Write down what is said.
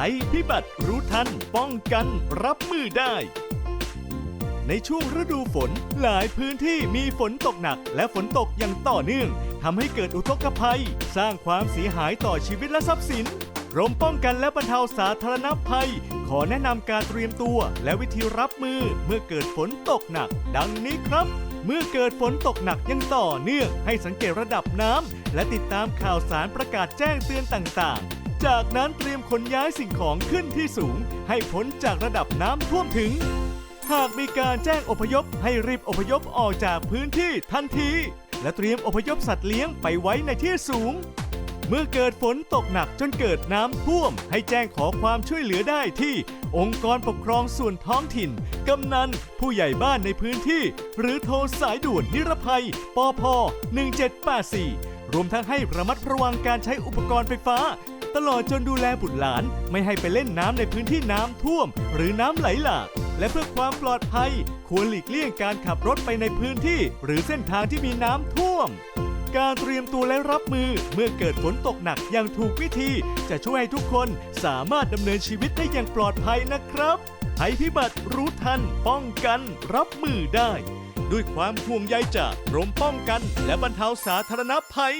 ภัยพิบัติรู้ทัน ป้องกันรับมือได้ ในช่วงฤดูฝนหลายพื้นที่มีฝนตกหนัก และฝนตกอย่างต่อเนื่องทำให้เกิดอุทกภัย สร้างความเสียหายต่อชีวิตและทรัพย์สินกรมป้องกันและบรรเทาสาธารณภัย ขอแนะนำการเตรียมตัว และวิธีรับมือเมื่อเกิดฝนตกหนัก ดังนี้ครับ เมื่อเกิดฝนตกหนักยังต่อเนื่องให้สังเกตระดับน้ำและติดตามข่าวสารประกาศแจ้งเตือนต่างๆ จากนั้นเตรียมขนย้ายสิ่งของขึ้นที่สูง ให้พ้นจากระดับน้ำท่วมถึง หากมีการแจ้งอพยพให้รีบอพยพออกจากพื้นที่ทันที และเตรียมอพยพสัตว์เลี้ยงไปไว้ในที่สูง เมื่อเกิดฝนตกหนักจนเกิดน้ำท่วม ให้แจ้งขอความช่วยเหลือได้ที่องค์กรปกครองส่วนท้องถิ่น กำนัน ผู้ใหญ่บ้านในพื้นที่ หรือโทรสายด่วนนิรภัย ปพ 1784 รวมทั้งให้ระมัดระวังการใช้อุปกรณ์ไฟฟ้า ตลอดจนดูแลบุตรหลาน ไม่ให้ไปเล่นน้ำในพื้นที่น้ำท่วม หรือน้ำไหลหลาก และเพื่อความปลอดภัย ควรหลีกเลี่ยงการขับรถไปในพื้นที่ หรือเส้นทางที่มีน้ำท่วม การเตรียมตัวและรับมือเมื่อเกิดฝนตกหนักอย่างถูกวิธี จะช่วยให้ทุกคนสามารถดำเนินชีวิตได้อย่างปลอดภัยนะครับภัยพิบัติรู้ทัน ป้องกัน รับมือได้ ด้วยความห่วงใยจากกรมป้องกัน และบรรเทาสาธารณภัย